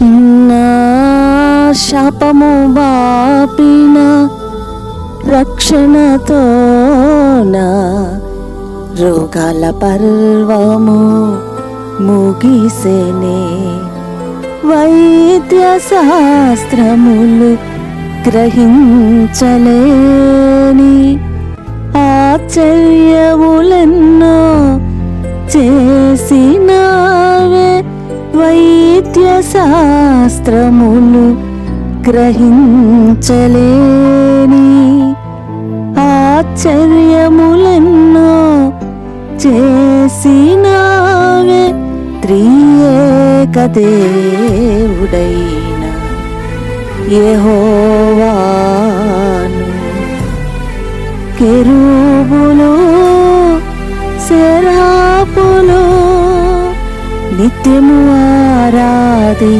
నా శాపము బాపిన రక్షణతో నా రోగాల పర్వము ముగిసేనే. వైద్య శాస్త్రములు గ్రహించలేని ఆశ్చర్యములెన్నో చేసినావే శాస్త్రములు గ్రహించలేని ఆశ్చర్యములెన్నో చేసినావే త్రియేక దేవుడైన యెహోవాను. కెరూబులు శరాపులు നിത്യമുവാരാധി.